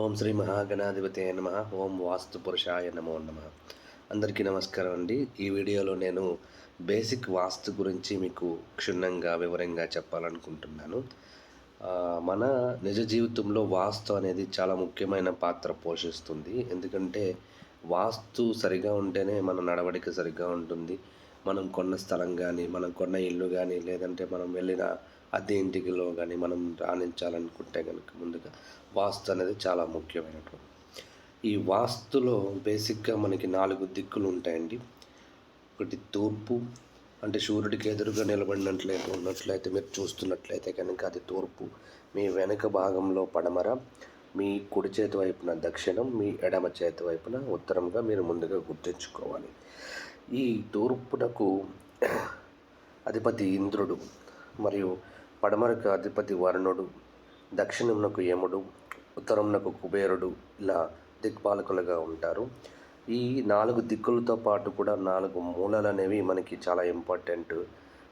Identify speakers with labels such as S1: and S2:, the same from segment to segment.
S1: ఓం శ్రీ మహాగణాధిపతి నమ. ఓం వాస్తు పురుషాయ నమో నమ. అందరికీ నమస్కారం అండి. ఈ వీడియోలో నేను బేసిక్ వాస్తు గురించి మీకు క్షుణ్ణంగా వివరంగా చెప్పాలనుకుంటున్నాను. మన నిజ జీవితంలో వాస్తు అనేది చాలా ముఖ్యమైన పాత్ర పోషిస్తుంది. ఎందుకంటే వాస్తు సరిగా ఉంటేనే మన నడవడిక సరిగ్గా ఉంటుంది. మనం కొన్న స్థలం కానీ మనం కొన్న ఇల్లు కానీ లేదంటే మనం వెళ్ళిన అద్దె ఇంటికిలో కానీ మనం రాణించాలనుకుంటే కనుక ముందుగా వాస్తు అనేది చాలా ముఖ్యమైనటువంటి ఈ వాస్తులో బేసిక్గా మనకి నాలుగు దిక్కులు ఉంటాయండి. ఒకటి తూర్పు అంటే సూర్యుడికి ఎదురుగా నిలబడినట్లయితే ఉన్నట్లయితే మీరు చూస్తున్నట్లయితే కనుక అది తూర్పు. మీ వెనుక భాగంలో పడమర మీ కుడి చేతి వైపున దక్షిణం మీ ఎడమ చేతి వైపున ఉత్తరంగా మీరు ముందుగా గుర్తుంచుకోవాలి. ఈ తూర్పునకు అధిపతి ఇంద్రుడు మరియు పడమరకు అధిపతి వరుణుడు దక్షిణమునకు యముడు ఉత్తరమునకు కుబేరుడు ఇలా దిక్పాలకులుగా ఉంటారు. ఈ నాలుగు దిక్కులతో పాటు కూడా నాలుగు మూలలు అనేవి మనకి చాలా ఇంపార్టెంట్.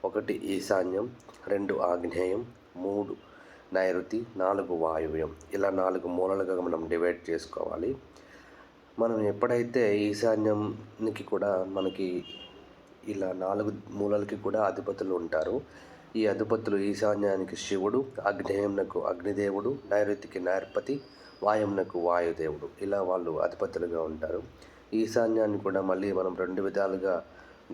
S1: ఒకటి ఈశాన్యం రెండు ఆగ్నేయం మూడు నైరుతి నాలుగు వాయువ్యం. ఇలా నాలుగు మూలలుగా మనం డివైడ్ చేసుకోవాలి. మనం ఎప్పుడైతే ఈశాన్యానికి కూడా మనకి ఇలా నాలుగు మూలలకి కూడా అధిపతులు ఉంటారు ఈ అధిపతులు ఈశాన్యానికి శివుడు అగ్నేయంనకు అగ్నిదేవుడు నైరుతికి నైర్పతి వాయువునకు వాయుదేవుడు. ఇలా వాళ్ళు అధిపతులుగా ఉంటారు. ఈశాన్యాన్ని కూడా మళ్ళీ మనం రెండు విధాలుగా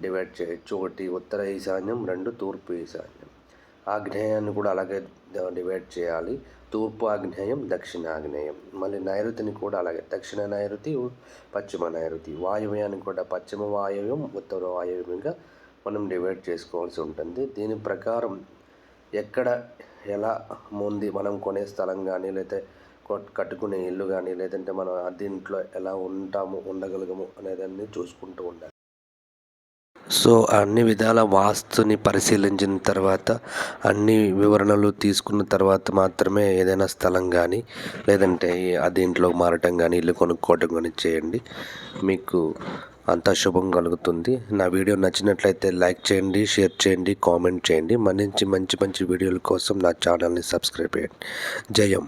S1: డివైడ్ చేయొచ్చు. ఒకటి ఉత్తర ఈశాన్యం రెండు తూర్పు ఈశాన్యం. ఆగ్నేయాన్ని కూడా అలాగే డివైడ్ చేయాలి. తూర్పు ఆగ్నేయం దక్షిణ ఆగ్నేయం. మళ్ళీ నైరుతిని కూడా అలాగే దక్షిణ నైరుతి పశ్చిమ నైరుతి. వాయువ్యాన్ని కూడా పశ్చిమ వాయువ్యం ఉత్తర వాయువ్యంగా మనం డివైడ్ చేసుకోవాల్సి ఉంటుంది. దీని ప్రకారం ఎక్కడ ఎలా ఉంది మనం కొనే స్థలం కానీ లేకపోతే కట్టుకునే ఇల్లు కానీ లేదంటే మనం అద్దె ఇంట్లో ఎలా ఉంటాము ఉండగలగము అనేదాన్ని చూసుకుంటూ ఉండాలి. సో అన్ని విధాల వాస్తుని పరిశీలించిన తర్వాత అన్ని వివరణలు తీసుకున్న తర్వాత మాత్రమే ఏదైనా స్థలం కానీ లేదంటే అది మారటం కానీ ఇల్లు కొనుక్కోవటం కానీ చేయండి. మీకు అంతా శుభం కలుగుతుంది. నా వీడియో నచ్చినట్లయితే లైక్ చేయండి షేర్ చేయండి కామెంట్ చేయండి. మంచి మంచి మంచి వీడియోల కోసం నా ఛానల్ని సబ్స్క్రైబ్ చేయండి. జయం.